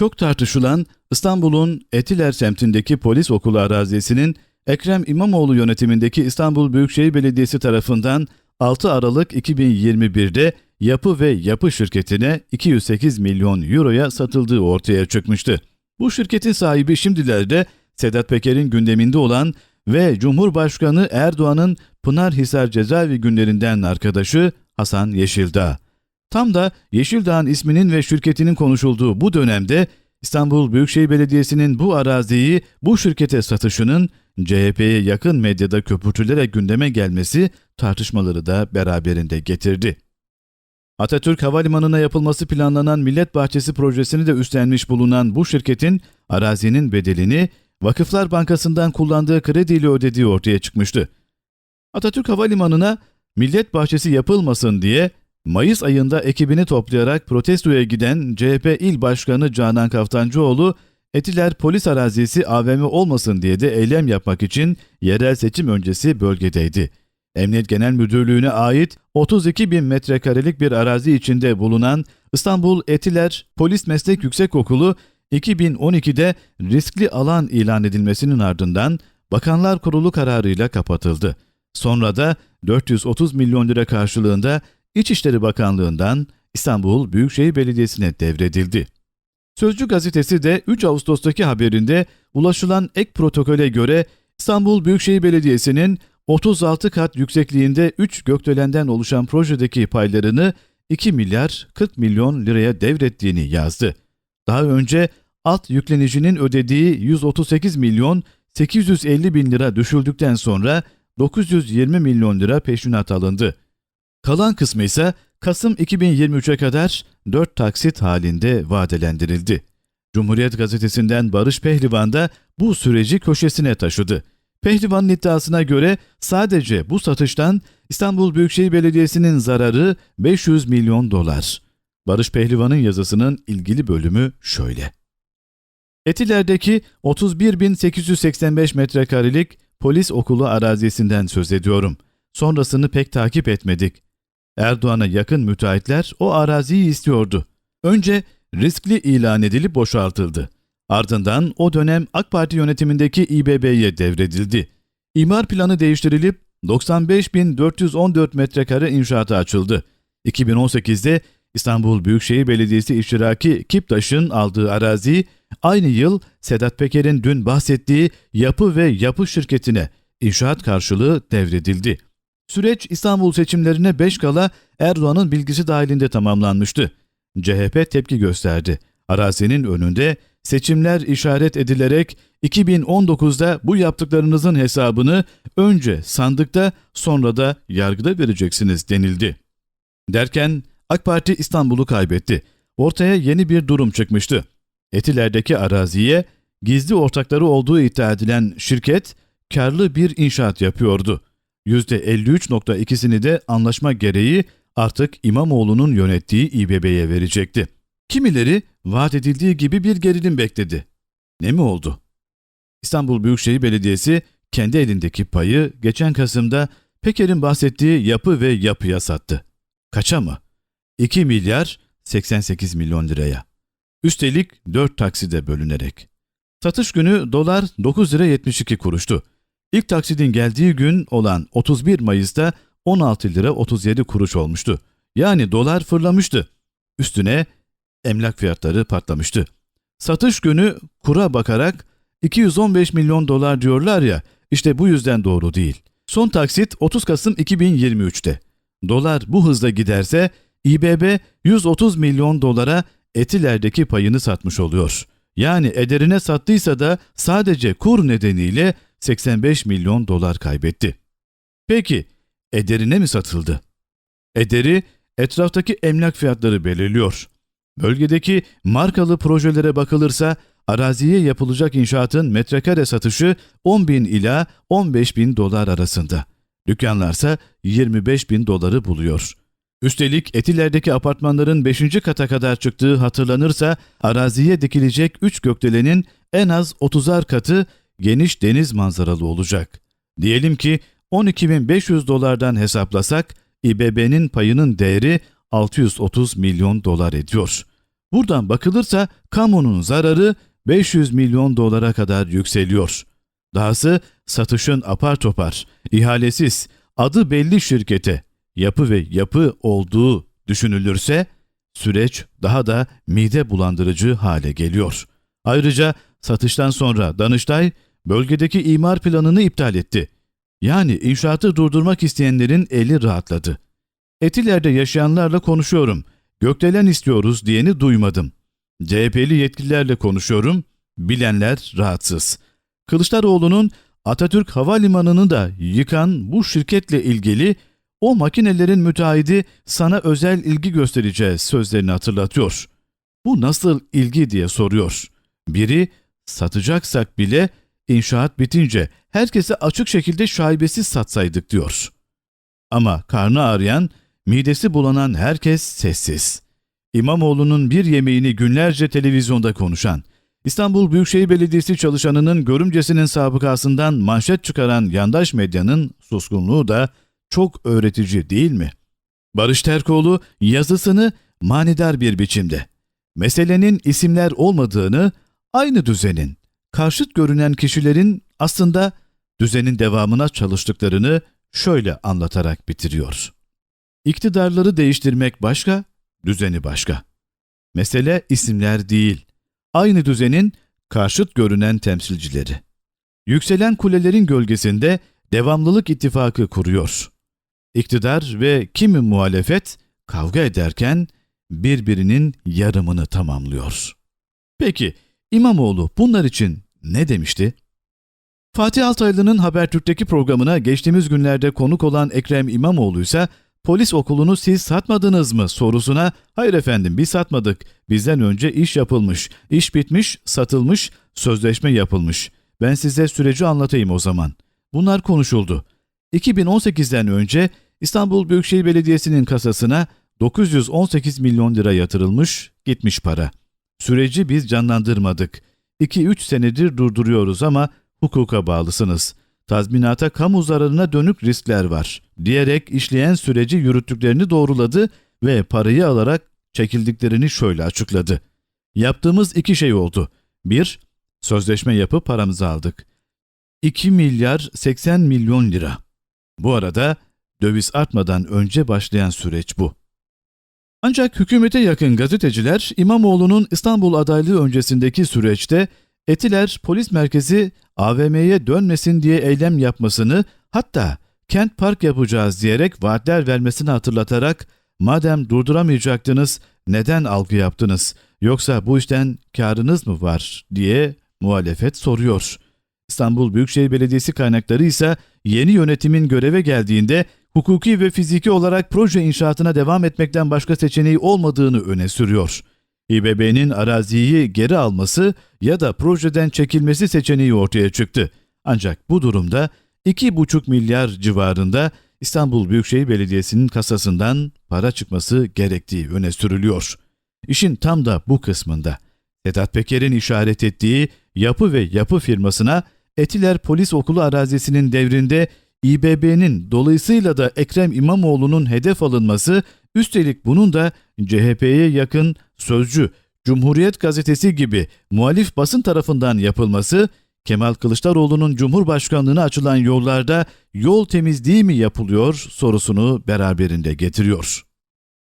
Çok tartışılan İstanbul'un Etiler semtindeki polis okulu arazisinin Ekrem İmamoğlu yönetimindeki İstanbul Büyükşehir Belediyesi tarafından 6 Aralık 2021'de yapı ve yapı şirketine 208 milyon euroya satıldığı ortaya çıkmıştı. Bu şirketin sahibi şimdilerde Sedat Peker'in gündeminde olan ve Cumhurbaşkanı Erdoğan'ın Pınarhisar cezaevi günlerinden arkadaşı Hasan Yeşildağ. Tam da Yeşildağ'ın isminin ve şirketinin konuşulduğu bu dönemde İstanbul Büyükşehir Belediyesi'nin bu araziyi bu şirkete satışının CHP'ye yakın medyada köpürtülerek gündeme gelmesi tartışmaları da beraberinde getirdi. Atatürk Havalimanı'na yapılması planlanan Millet Bahçesi projesini de üstlenmiş bulunan bu şirketin arazinin bedelini Vakıflar Bankası'ndan kullandığı krediyle ödediği ortaya çıkmıştı. Atatürk Havalimanı'na Millet Bahçesi yapılmasın diye Mayıs ayında ekibini toplayarak protestoya giden CHP İl Başkanı Canan Kaftancıoğlu, Etiler polis arazisi AVM olmasın diye de eylem yapmak için yerel seçim öncesi bölgedeydi. Emniyet Genel Müdürlüğü'ne ait 32 bin metrekarelik bir arazi içinde bulunan İstanbul Etiler Polis Meslek Yüksekokulu 2012'de riskli alan ilan edilmesinin ardından Bakanlar Kurulu kararıyla kapatıldı. Sonra da 430 milyon lira karşılığında İçişleri Bakanlığı'ndan İstanbul Büyükşehir Belediyesi'ne devredildi. Sözcü gazetesi de 3 Ağustos'taki haberinde ulaşılan ek protokole göre İstanbul Büyükşehir Belediyesi'nin 36 kat yüksekliğinde 3 gökdelenden oluşan projedeki paylarını 2 milyar 40 milyon liraya devrettiğini yazdı. Daha önce alt yüklenicinin ödediği 138 milyon 850 bin lira düşüldükten sonra 920 milyon lira peşinat alındı. Kalan kısmı ise Kasım 2023'e kadar 4 taksit halinde vadelendirildi. Cumhuriyet gazetesinden Barış Pehlivan da bu süreci köşesine taşıdı. Pehlivan'ın iddiasına göre sadece bu satıştan İstanbul Büyükşehir Belediyesi'nin zararı 500 milyon dolar. Barış Pehlivan'ın yazısının ilgili bölümü şöyle. Etiler'deki 31.885 metrekarelik polis okulu arazisinden söz ediyorum. Sonrasını pek takip etmedik. Erdoğan'a yakın müteahhitler o araziyi istiyordu. Önce riskli ilan edilip boşaltıldı. Ardından o dönem AK Parti yönetimindeki İBB'ye devredildi. İmar planı değiştirilip 95.414 metrekare inşaata açıldı. 2018'de İstanbul Büyükşehir Belediyesi iştiraki Kiptaş'ın aldığı arazi aynı yıl Sedat Peker'in dün bahsettiği yapı ve yapı şirketine inşaat karşılığı devredildi. Süreç İstanbul seçimlerine 5 kala Erdoğan'ın bilgisi dahilinde tamamlanmıştı. CHP tepki gösterdi. Arazinin önünde seçimler işaret edilerek 2019'da bu yaptıklarınızın hesabını önce sandıkta sonra da yargıda vereceksiniz denildi. Derken AK Parti İstanbul'u kaybetti. Ortaya yeni bir durum çıkmıştı. Etiler'deki araziye gizli ortakları olduğu iddia edilen şirket karlı bir inşaat yapıyordu. %53.2'sini de anlaşma gereği artık İmamoğlu'nun yönettiği İBB'ye verecekti. Kimileri vaat edildiği gibi bir gerilim bekledi. Ne mi oldu? İstanbul Büyükşehir Belediyesi kendi elindeki payı geçen Kasım'da Peker'in bahsettiği yapı ve yapıya sattı. Kaça mı? 2 milyar 88 milyon liraya. Üstelik 4 takside bölünerek. Satış günü dolar 9 lira 72 kuruştu. İlk taksidin geldiği gün olan 31 Mayıs'ta 16 lira 37 kuruş olmuştu. Yani dolar fırlamıştı. Üstüne emlak fiyatları patlamıştı. Satış günü kura bakarak 215 milyon dolar diyorlar ya işte bu yüzden doğru değil. Son taksit 30 Kasım 2023'te. Dolar bu hızla giderse İBB 130 milyon dolara Etiler'deki payını satmış oluyor. Yani ederine sattıysa da sadece kur nedeniyle 85 milyon dolar kaybetti. Peki ederine mi satıldı? Ederi etraftaki emlak fiyatları belirliyor. Bölgedeki markalı projelere bakılırsa araziye yapılacak inşaatın metrekare satışı 10 bin ila 15 bin dolar arasında. Dükkanlarsa 25 bin doları buluyor. Üstelik Etiler'deki apartmanların 5. kata kadar çıktığı hatırlanırsa araziye dikilecek 3 gökdelenin en az 30'ar katı geniş deniz manzaralı olacak. Diyelim ki 12.500 dolardan hesaplasak İBB'nin payının değeri 630 milyon dolar ediyor. Buradan bakılırsa kamunun zararı 500 milyon dolara kadar yükseliyor. Dahası satışın apar topar, ihalesiz, adı belli şirkete, yapı ve yapı olduğu düşünülürse süreç daha da mide bulandırıcı hale geliyor. Ayrıca satıştan sonra Danıştay bölgedeki imar planını iptal etti. Yani inşaatı durdurmak isteyenlerin eli rahatladı. Etiler'de yaşayanlarla konuşuyorum. Gökdelen istiyoruz diyeni duymadım. CHP'li yetkililerle konuşuyorum. Bilenler rahatsız. Kılıçdaroğlu'nun Atatürk Havalimanı'nı da yıkan bu şirketle ilgili o makinelerin müteahhidi sana özel ilgi göstereceğiz sözlerini hatırlatıyor. Bu nasıl ilgi diye soruyor. Biri satacaksak bile inşaat bitince herkese açık şekilde şaibesiz satsaydık diyor. Ama karnı ağrıyan, midesi bulanan herkes sessiz. İmamoğlu'nun bir yemeğini günlerce televizyonda konuşan, İstanbul Büyükşehir Belediyesi çalışanının görümcesinin sabıkasından manşet çıkaran yandaş medyanın suskunluğu da çok öğretici değil mi? Barış Terkoğlu yazısını manidar bir biçimde, meselenin isimler olmadığını, aynı düzenin, karşıt görünen kişilerin aslında düzenin devamına çalıştıklarını şöyle anlatarak bitiriyor. İktidarları değiştirmek başka, düzeni başka. Mesele isimler değil, aynı düzenin karşıt görünen temsilcileri. Yükselen kulelerin gölgesinde devamlılık ittifakı kuruyor. İktidar ve kimi muhalefet kavga ederken birbirinin yarımını tamamlıyor. Peki İmamoğlu bunlar için ne demişti? Fatih Altaylı'nın Habertürk'teki programına geçtiğimiz günlerde konuk olan Ekrem İmamoğlu ise polis okulunu siz satmadınız mı sorusuna hayır efendim biz satmadık. Bizden önce iş yapılmış, iş bitmiş, satılmış, sözleşme yapılmış. Ben size süreci anlatayım o zaman. Bunlar konuşuldu. 2018'den önce İstanbul Büyükşehir Belediyesi'nin kasasına 918 milyon lira yatırılmış, gitmiş para. Süreci biz canlandırmadık. 2-3 senedir durduruyoruz ama hukuka bağlısınız. Tazminata kamu zararına dönük riskler var diyerek işleyen süreci yürüttüklerini doğruladı ve parayı alarak çekildiklerini şöyle açıkladı. Yaptığımız iki şey oldu. Bir, sözleşme yapıp paramızı aldık. 2 milyar 80 milyon lira. Bu arada döviz artmadan önce başlayan süreç bu. Ancak hükümete yakın gazeteciler İmamoğlu'nun İstanbul adaylığı öncesindeki süreçte Etiler Polis Merkezi AVM'ye dönmesin diye eylem yapmasını hatta kent park yapacağız diyerek vaatler vermesini hatırlatarak madem durduramayacaktınız neden algı yaptınız yoksa bu işten karınız mı var diye muhalefet soruyor. İstanbul Büyükşehir Belediyesi kaynakları ise yeni yönetimin göreve geldiğinde hukuki ve fiziki olarak proje inşaatına devam etmekten başka seçeneği olmadığını öne sürüyor. İBB'nin araziyi geri alması ya da projeden çekilmesi seçeneği ortaya çıktı. Ancak bu durumda 2,5 milyar civarında İstanbul Büyükşehir Belediyesi'nin kasasından para çıkması gerektiği öne sürülüyor. İşin tam da bu kısmında. Sedat Peker'in işaret ettiği yapı ve yapı firmasına Etiler Polis Okulu arazisinin devrinde İBB'nin dolayısıyla da Ekrem İmamoğlu'nun hedef alınması, üstelik bunun da CHP'ye yakın Sözcü, Cumhuriyet Gazetesi gibi muhalif basın tarafından yapılması, Kemal Kılıçdaroğlu'nun Cumhurbaşkanlığına açılan yollarda yol temizliği mi yapılıyor sorusunu beraberinde getiriyor.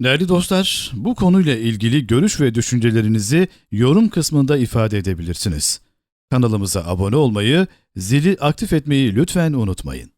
Değerli dostlar, bu konuyla ilgili görüş ve düşüncelerinizi yorum kısmında ifade edebilirsiniz. Kanalımıza abone olmayı, zili aktif etmeyi lütfen unutmayın.